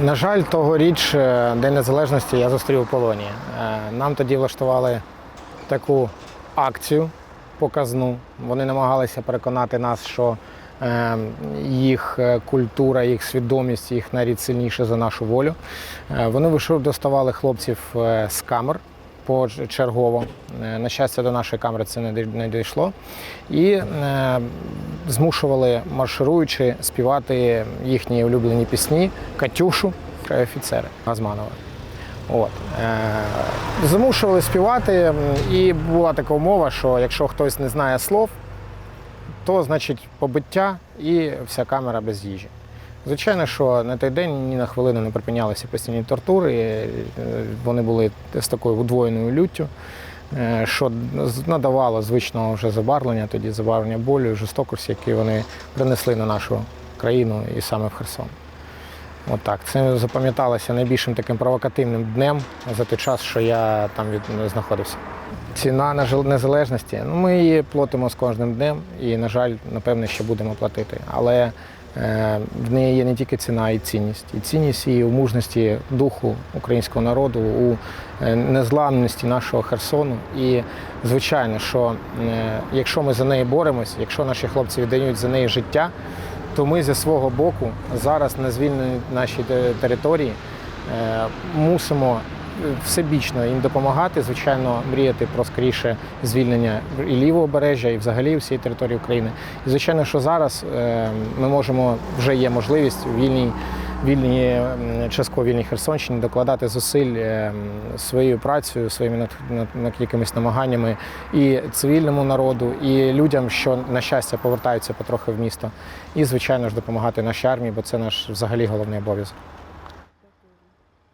На жаль, тогоріч е, День Незалежності я зустрів у полоні. Е, Нам тоді влаштували таку акцію показну. Вони намагалися переконати нас, що е, їх культура, їх свідомість, їх навіть сильніше за нашу волю. Вони вийшов, доставали хлопців з камер почергово. Е, На щастя, до нашої камери це не дійшло. І е, змушували маршируючи співати їхні улюблені пісні Катюшу «Хай офіцери Газманова. От. Е, змушували співати, і була така умова, що якщо хтось не знає слов, то значить побиття і вся камера без їжі. Звичайно, що на той день ні на хвилину не припинялися постійні тортури. е, Вони були з такою удвоєною люттю, е, що надавало звичного вже забарвлення, тоді забарвлення болю, жорстокості, які вони принесли на нашу країну і саме в Херсон. От. Це запам'яталося найбільшим таким провокативним днем за той час, що я там від, знаходився. Ціна на незалежності. Ну, ми її платимо з кожним днем і, на жаль, напевне, ще будемо платити. Але в неї є не тільки ціна, а й цінність. І цінність її у мужності духу українського народу, у е, незламності нашого Херсону. І, звичайно, що е, якщо ми за неї боремось, якщо наші хлопці віддають за неї життя, то ми зі свого боку зараз на звільненій нашій території е, мусимо всебічно їм допомагати. Звичайно, мріяти про скоріше звільнення і лівого бережжя, і взагалі всієї території України. І звичайно, що зараз е, ми можемо вже є можливість вільній. Вільній м, частково вільній Херсонщині докладати зусиль е, своєю працею, своїми якимись намаганнями і цивільному народу, і людям, що на щастя повертаються потрохи в місто, і звичайно ж допомагати нашій армії, бо це наш взагалі головний обов'язок.